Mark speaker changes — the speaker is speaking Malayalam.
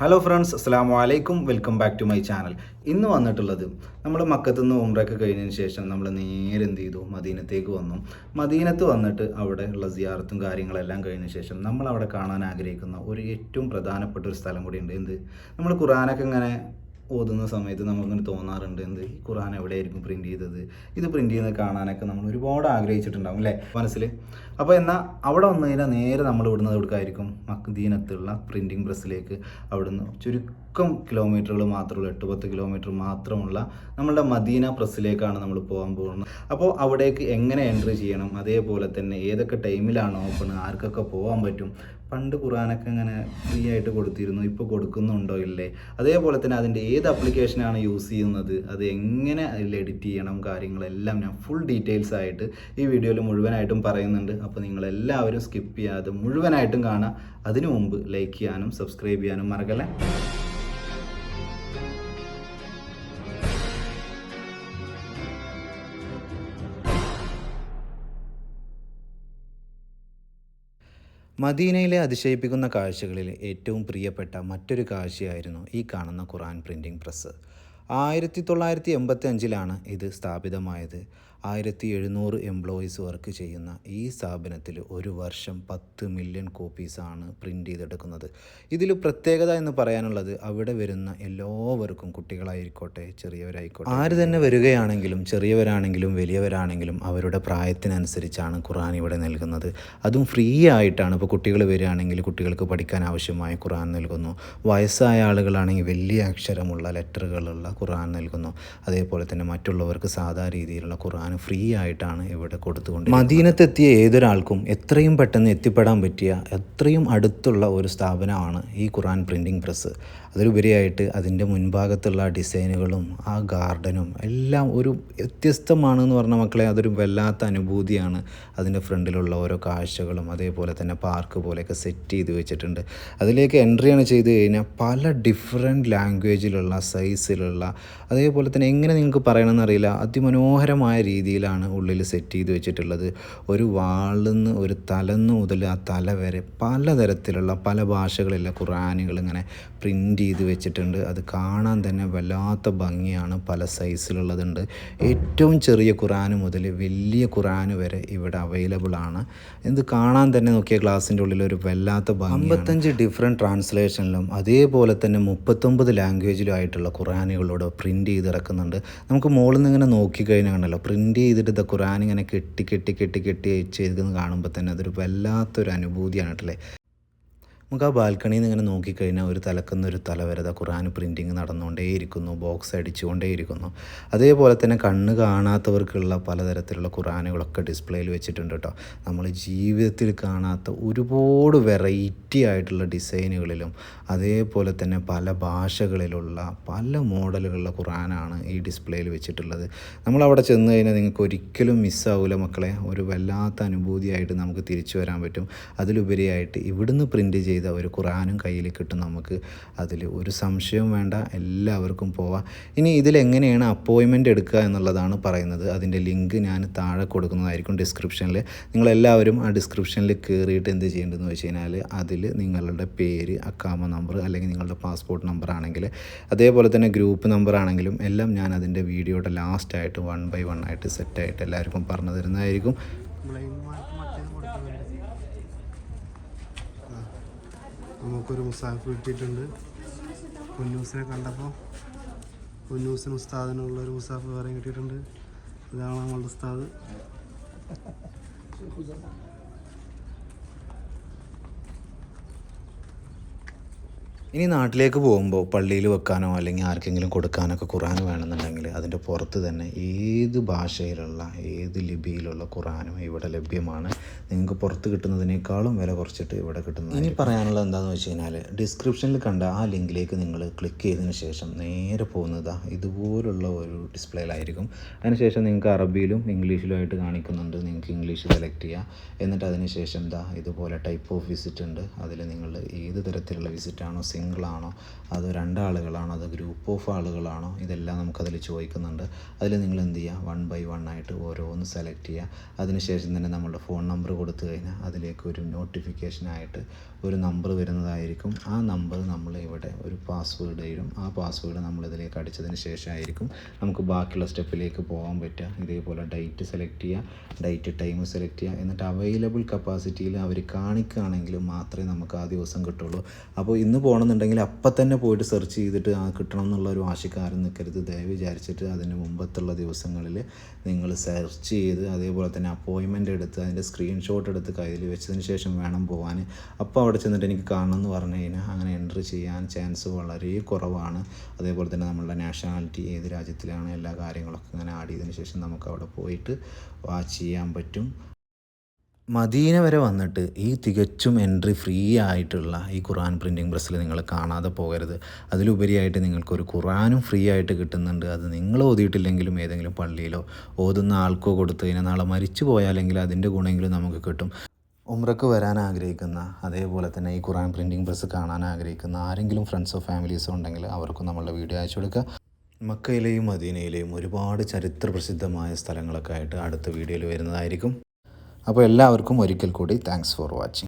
Speaker 1: ഹലോ ഫ്രണ്ട്സ് അസ്സാം വലൈക്കും welcome back to my channel ഇന്ന് വന്നിട്ടുള്ളത് നമ്മൾ മക്കത്തു നിന്ന് ഉംറയൊക്കെ കഴിഞ്ഞതിന് ശേഷം നമ്മൾ നേരെ എന്ത് ചെയ്തു? മദീനത്തേക്ക് വന്നു. മദീനത്ത് വന്നിട്ട് അവിടെ ഉള്ള സിയാറത്തും കാര്യങ്ങളെല്ലാം കഴിഞ്ഞ ശേഷം നമ്മൾ അവിടെ കാണാൻ ആഗ്രഹിക്കുന്ന ഒരു ഏറ്റവും പ്രധാനപ്പെട്ട ഒരു സ്ഥലം കൂടിയുണ്ട് എന്ത്? നമ്മൾ ഖുറാനൊക്കെ ഇങ്ങനെ ഓതുന്ന സമയത്ത് നമുക്കിങ്ങനെ തോന്നാറുണ്ട് എന്ത് ഖുറാൻ എവിടെയായിരിക്കും പ്രിന്റ് ചെയ്തത്? ഇത് പ്രിന്റ് ചെയ്യുന്നത് കാണാനൊക്കെ നമ്മൾ ഒരുപാട് ആഗ്രഹിച്ചിട്ടുണ്ടാവും അല്ലേ മനസ്സിൽ? അപ്പോൾ എന്നാൽ അവിടെ വന്നു കഴിഞ്ഞാൽ നേരെ നമ്മൾ ഇവിടുന്ന് എവിടേക്കായിരിക്കും? മക്ദീനത്തുള്ള പ്രിന്റിംഗ് പ്രസ്സിലേക്ക് അവിടുന്ന് ചുരുക്കം കിലോമീറ്ററുകൾ മാത്രമുള്ള എട്ട് പത്ത് കിലോമീറ്റർ മാത്രമുള്ള നമ്മളുടെ മദീന പ്രസ്സിലേക്കാണ് നമ്മൾ പോകാൻ പോകുന്നത്. അപ്പോൾ അവിടേക്ക് എങ്ങനെ എൻട്രി ചെയ്യണം? അതേപോലെ തന്നെ ഏതൊക്കെ ടൈമിലാണ് ഓപ്പൺ ആർക്കൊക്കെ പോകാൻ പറ്റും? പണ്ട് ഖുറാനൊക്കെ ഇങ്ങനെ ഫ്രീ ആയിട്ട് കൊടുത്തിരുന്നു ഇപ്പോൾ കൊടുക്കുന്നുണ്ടോ ഇല്ലേ? അതേപോലെ തന്നെ അതിന്റെ ഏത് ആപ്ലിക്കേഷനാണ് യൂസ് ചെയ്യുന്നത് അത് എങ്ങനെ അതിൽ എഡിറ്റ് ചെയ്യണം കാര്യങ്ങളെല്ലാം ഞാൻ ഫുൾ ഡീറ്റെയിൽസ് ആയിട്ട് ഈ വീഡിയോയിൽ മുഴുവനായിട്ടും പറയുന്നുണ്ട്. അപ്പോൾ നിങ്ങളെല്ലാവരും സ്കിപ്പ് ചെയ്യാതെ മുഴുവനായിട്ടും കാണാം. അതിനു മുമ്പ് ലൈക്ക് ചെയ്യാനും സബ്സ്ക്രൈബ് ചെയ്യാനും മറക്കല്ലേ? മദീനയിലെ അതിശയിപ്പിക്കുന്ന കാഴ്ചകളിൽ ഏറ്റവും പ്രിയപ്പെട്ട മറ്റൊരു കാഴ്ചയായിരുന്നു ഈ കാണുന്ന ഖുറാൻ പ്രിന്റിംഗ് പ്രസ് ആയിരത്തി തൊള്ളായിരത്തി എൺപത്തി അഞ്ചിലാണ് ഇത് സ്ഥാപിതമായത്. ആയിരത്തി എഴുന്നൂറ് എംപ്ലോയീസ് വർക്ക് ചെയ്യുന്ന ഈ സ്ഥാപനത്തിൽ ഒരു വർഷം പത്ത് മില്യൺ കോപ്പീസാണ് പ്രിന്റ് ചെയ്തെടുക്കുന്നത്. ഇതിൽ പ്രത്യേകത എന്ന് പറയാനുള്ളത് അവിടെ വരുന്ന എല്ലാവർക്കും കുട്ടികളായിരിക്കോട്ടെ ചെറിയവരായിക്കോട്ടെ. ആര് തന്നെ വരികയാണെങ്കിലും ചെറിയവരാണെങ്കിലും വലിയവരാണെങ്കിലും അവരുടെ പ്രായത്തിനനുസരിച്ചാണ് ഖുറാൻ ഇവിടെ നൽകുന്നത്. അതും ഫ്രീ ആയിട്ടാണ്. ഇപ്പോൾ കുട്ടികൾ വരികയാണെങ്കിൽ കുട്ടികൾക്ക് പഠിക്കാൻ ആവശ്യമായ ഖുറാൻ നൽകുന്നു. വയസ്സായ ആളുകളാണെങ്കിൽ വലിയ അക്ഷരമുള്ള ലെറ്ററുകളുള്ള ഖുറാൻ നൽകുന്നു. അതേപോലെ തന്നെ മറ്റുള്ളവർക്ക് സാധാ രീതിയിലുള്ള ഖുർആൻ ഫ്രീ ആയിട്ടാണ് ഇവിടെ കൊടുത്തുകൊണ്ട് മദീനത്തെത്തിയ ഏതൊരാൾക്കും എത്രയും പെട്ടെന്ന് എത്തിപ്പെടാൻ പറ്റിയ എത്രയും അടുത്തുള്ള ഒരു സ്ഥാപനമാണ് ഈ ഖുർആൻ പ്രിന്റിംഗ് പ്രസ്. അതിലുപരിയായിട്ട് അതിന്റെ മുൻഭാഗത്തുള്ള ഡിസൈനുകളും ആ ഗാർഡനും എല്ലാം ഒരു വ്യത്യസ്തമാണെന്ന് പറഞ്ഞ മക്കളെ അതൊരു വല്ലാത്ത അനുഭൂതിയാണ്. അതിന്റെ ഫ്രണ്ടിലുള്ള ഓരോ കാഴ്ചകളും അതേപോലെ തന്നെ പാർക്ക് പോലെയൊക്കെ സെറ്റ് ചെയ്ത് വെച്ചിട്ടുണ്ട്. അതിലേക്ക് എൻട്രിയാണ് ചെയ്ത് കഴിഞ്ഞാൽ പല ഡിഫറെന്റ് ലാംഗ്വേജിലുള്ള സൈസിലുള്ള അതേപോലെ തന്നെ എങ്ങനെ നിങ്ങൾക്ക് പറയണമെന്ന് അറിയില്ല. അതിമനോഹരമായ രീതിയിലാണ് ഉള്ളിൽ സെറ്റ് ചെയ്ത് വെച്ചിട്ടുള്ളത്. ഒരു വാളിന്ന് ഒരു തലന്ന് മുതൽ ആ തല വരെ പലതരത്തിലുള്ള പല ഭാഷകളിലെ ഖുറാനുകൾ ഇങ്ങനെ പ്രിന്റ് ചെയ്ത് വെച്ചിട്ടുണ്ട്. അത് കാണാൻ തന്നെ വല്ലാത്ത ഭംഗിയാണ്. പല സൈസിലുള്ളതുണ്ട് ഏറ്റവും ചെറിയ ഖുറാന് മുതൽ വലിയ ഖുറാന് വരെ ഇവിടെ അവൈലബിൾ ആണ്. ഇത് കാണാൻ തന്നെ നോക്കിയ ഗ്ലാസിന്റെ ഉള്ളിൽ ഒരു വല്ലാത്ത ഭംഗി അമ്പത്തഞ്ച് ഡിഫറെന്റ് ട്രാൻസ്ലേഷനിലും അതേപോലെ തന്നെ മുപ്പത്തൊമ്പത് ലാംഗ്വേജിലും ആയിട്ടുള്ള ഖുറാനുകളോട് പ്രിന്റ് ചെയ്ത് ഇറക്കുന്നുണ്ട്. നമുക്ക് മുകളിൽ നിന്ന് ഇങ്ങനെ നോക്കിക്കഴിഞ്ഞാൽ കണ്ടല്ലോ പ്രിന്റ് ചെയ്തിട്ട് ഇത് ഖുറാൻ ഇങ്ങനെ കെട്ടി കെട്ടി കെട്ടി കെട്ടി ചെയ്തെന്ന് കാണുമ്പോൾ തന്നെ അതൊരു വല്ലാത്തൊരു അനുഭൂതിയാണ് കേട്ടല്ലേ? നമുക്ക് ആ ബാൽക്കണിയിൽ നിന്ന് ഇങ്ങനെ നോക്കിക്കഴിഞ്ഞാൽ ഒരു തലക്കുന്ന ഒരു തല വരെ ദാ ഖുറാൻ പ്രിന്റിങ് നടന്നുകൊണ്ടേയിരിക്കുന്നു ബോക്സ് അടിച്ചുകൊണ്ടേയിരിക്കുന്നു. അതേപോലെ തന്നെ കണ്ണ് കാണാത്തവർക്കുള്ള പലതരത്തിലുള്ള ഖുറാനുകളൊക്കെ ഡിസ്പ്ലേയിൽ വെച്ചിട്ടുണ്ട് കേട്ടോ. നമ്മൾ ജീവിതത്തിൽ കാണാത്ത ഒരുപാട് വെറൈറ്റി ആയിട്ടുള്ള ഡിസൈനുകളിലും അതേപോലെ തന്നെ പല ഭാഷകളിലുള്ള പല മോഡലുകളുള്ള ഖുറാനാണ് ഈ ഡിസ്പ്ലേയിൽ വെച്ചിട്ടുള്ളത്. നമ്മൾ അവിടെ ചെന്ന് കഴിഞ്ഞാൽ നിങ്ങൾക്ക് ഒരിക്കലും മിസ്സാവില്ല മക്കളെ. ഒരു വല്ലാത്ത അനുഭൂതിയായിട്ട് നമുക്ക് തിരിച്ചു വരാൻ പറ്റും. അതിലുപരിയായിട്ട് ഇവിടുന്ന് പ്രിന്റ് ചെയ്ത ഒരു ഖുറാനും കയ്യിൽ കിട്ടും നമുക്ക്. അതിൽ ഒരു സംശയവും വേണ്ട എല്ലാവർക്കും പോവാം. ഇനി ഇതിലെങ്ങനെയാണ് അപ്പോയിൻമെന്റ് എടുക്കുക എന്നുള്ളതാണ് പറയുന്നത്. അതിന്റെ ലിങ്ക് ഞാൻ താഴെ കൊടുക്കുന്നതായിരിക്കും ഡിസ്ക്രിപ്ഷനിൽ നിങ്ങളെല്ലാവരും ആ ഡിസ്ക്രിപ്ഷനിൽ കയറിയിട്ട് എന്ത് ചെയ്യേണ്ടതെന്ന് വെച്ച് കഴിഞ്ഞാൽ അതിൽ നിങ്ങളുടെ പേര് അക്കാമ നമ്പർ അല്ലെങ്കിൽ നിങ്ങളുടെ പാസ്പോർട്ട് നമ്പർ ആണെങ്കിൽ അതേപോലെ തന്നെ ഗ്രൂപ്പ് നമ്പർ ആണെങ്കിലും എല്ലാം ഞാൻ അതിന്റെ വീഡിയോയുടെ ലാസ്റ്റായിട്ട് വൺ ബൈ വൺ ആയിട്ട് സെറ്റായിട്ട് എല്ലാവർക്കും പറഞ്ഞു തരുന്നതായിരിക്കും
Speaker 2: ബ്ലൈൻഡ്മാർക്ക് മറ്റേത് കൊടുക്കുന്നുണ്ട് ആ, നമുക്കൊരു മുസാഫ് കിട്ടിയിട്ടുണ്ട്. കുന്നൂസിനെ കണ്ടപ്പോൾ കുന്നൂസിന് ഉസ്താദിനുള്ള ഒരു മുസാഫ് വേറെ കിട്ടിയിട്ടുണ്ട്. ഇതാണ് നമ്മളുടെ ഉസ്താദ്.
Speaker 1: ഇനി നാട്ടിലേക്ക് പോകുമ്പോൾ പള്ളിയിൽ വെക്കാനോ അല്ലെങ്കിൽ ആർക്കെങ്കിലും കൊടുക്കാനൊക്കെ ഖുറാൻ വേണമെന്നുണ്ടെങ്കിൽ അതിന്റെ പുറത്ത് തന്നെ ഏത് ഭാഷയിലുള്ള ഏത് ലിപിയിലുള്ള ഖുറാനും ഇവിടെ ലഭ്യമാണ്. നിങ്ങൾക്ക് പുറത്ത് കിട്ടുന്നതിനേക്കാളും വില കുറച്ചിട്ട് ഇവിടെ കിട്ടുന്നത് ഇനി പറയാനുള്ളത് എന്താണെന്ന് വെച്ച് കഴിഞ്ഞാൽ ഡിസ്ക്രിപ്ഷനിൽ കണ്ട ആ ലിങ്കിലേക്ക് നിങ്ങൾ ക്ലിക്ക് ചെയ്തതിന് ശേഷം നേരെ പോകുന്നത് ഇതുപോലുള്ള ഒരു ഡിസ്പ്ലേയിലായിരിക്കും അതിനുശേഷം നിങ്ങൾക്ക് അറബിയിലും ഇംഗ്ലീഷിലും ആയിട്ട് കാണിക്കുന്നുണ്ട്. നിങ്ങൾക്ക് ഇംഗ്ലീഷ് സെലക്ട് ചെയ്യാം. എന്നിട്ട് അതിന് ശേഷം ദാ ഇതുപോലെ ടൈപ്പ് ഓഫ് വിസിറ്റ് ഉണ്ട്. അതിൽ നിങ്ങൾ ഏത് തരത്തിലുള്ള വിസിറ്റാണോ സിംഗിളാണോ? അതോ രണ്ടാളുകളാണോ? അതോ ഗ്രൂപ്പ് ഓഫ് ആളുകളാണോ? ഇതെല്ലാം നമുക്കതിൽ ചോദിക്കുന്നുണ്ട്. അതിൽ നിങ്ങൾ എന്ത് ചെയ്യുക വൺ ബൈ വൺ ആയിട്ട് ഓരോന്ന് സെലക്ട് ചെയ്യുക. അതിനുശേഷം തന്നെ നമ്മളുടെ ഫോൺ നമ്പർ കൊടുത്തു കഴിഞ്ഞാൽ അതിലേക്ക് ഒരു നോട്ടിഫിക്കേഷനായിട്ട് ഒരു നമ്പർ വരുന്നതായിരിക്കും. ആ നമ്പർ നമ്മൾ ഇവിടെ ഒരു പാസ്വേഡ് ഇടും. ആ പാസ്വേഡ് നമ്മൾ ഇതിലേക്ക് അടിച്ചതിന് ശേഷമായിരിക്കും നമുക്ക് ബാക്കിയുള്ള സ്റ്റെപ്പിലേക്ക് പോകാൻ പറ്റുക. ഇതേപോലെ ഡേറ്റ് സെലക്ട് ചെയ്യുക ഡേറ്റ് ടൈം സെലക്ട് ചെയ്യുക. എന്നിട്ട് അവൈലബിൾ കപ്പാസിറ്റിയിൽ അവർ കാണിക്കുകയാണെങ്കിൽ മാത്രമേ നമുക്ക് ആ ദിവസം കിട്ടുള്ളൂ. അപ്പോൾ ഇന്ന് പോകണമെന്നുണ്ടെങ്കിൽ അപ്പം തന്നെ പോയിട്ട് സെർച്ച് ചെയ്തിട്ട് ആ കിട്ടണം എന്നുള്ള ഒരു ആശയക്കാരൻ നിൽക്കരുത് ദയവ് വിചാരിച്ചിട്ട് അതിന് മുമ്പത്തുള്ള ദിവസങ്ങളിൽ നിങ്ങൾ സെർച്ച് ചെയ്ത് അതേപോലെ തന്നെ അപ്പോയിൻമെന്റ് എടുത്ത് അതിന്റെ സ്ക്രീൻഷോട്ട് എടുത്ത് കയ്യിൽ വെച്ചതിന് ശേഷം വേണം പോകാൻ അപ്പോൾ അവിടെ ചെന്നിട്ട് എനിക്ക് കാണണം എന്ന് പറഞ്ഞു കഴിഞ്ഞാൽ അങ്ങനെ എൻട്രി ചെയ്യാൻ ചാൻസ് വളരെ കുറവാണ്. അതേപോലെ തന്നെ നമ്മളുടെ നാഷണാലിറ്റി ഏത് രാജ്യത്തിലാണ് എല്ലാ കാര്യങ്ങളൊക്കെ ഇങ്ങനെ ആഡ് ചെയ്തതിന് ശേഷം നമുക്ക് അവിടെ പോയിട്ട് വാച്ച് ചെയ്യാൻ പറ്റും. മദീന വരെ വന്നിട്ട് ഈ തികച്ചും എൻട്രി ഫ്രീ ആയിട്ടുള്ള ഈ ഖുറാൻ പ്രിന്റിംഗ് പ്രസ്സിൽ നിങ്ങൾ കാണാതെ പോകരുത്. അതിലുപരിയായിട്ട് നിങ്ങൾക്കൊരു ഖുറാനും ഫ്രീ ആയിട്ട് കിട്ടുന്നുണ്ട്. അത് നിങ്ങൾ ഓതിയിട്ടില്ലെങ്കിലും ഏതെങ്കിലും പള്ളിയിലോ ഓതുന്ന ആൾക്കോ കൊടുത്തു കഴിഞ്ഞാൽ നാളെ മരിച്ചു പോയാലെങ്കിൽ അതിന്റെ ഗുണമെങ്കിലും നമുക്ക് കിട്ടും. ഉമ്രക്ക് വരാൻ ആഗ്രഹിക്കുന്ന അതേപോലെ തന്നെ ഈ ഖുറാൻ പ്രിന്റിംഗ് പ്രസ് കാണാൻ ആഗ്രഹിക്കുന്ന ആരെങ്കിലും ഫ്രണ്ട്സോ ഫാമിലീസോ ഉണ്ടെങ്കിൽ അവർക്കും നമ്മളുടെ വീഡിയോ അയച്ചു കൊടുക്കുക. മക്കയിലെയും മദീനയിലെയും ഒരുപാട് ചരിത്ര പ്രസിദ്ധമായ സ്ഥലങ്ങളൊക്കെ ആയിട്ട് അടുത്ത വീഡിയോയിൽ വരുന്നതായിരിക്കും. അപ്പോൾ എല്ലാവർക്കും ഒരിക്കൽ കൂടി താങ്ക്സ് ഫോർ വാച്ചിങ്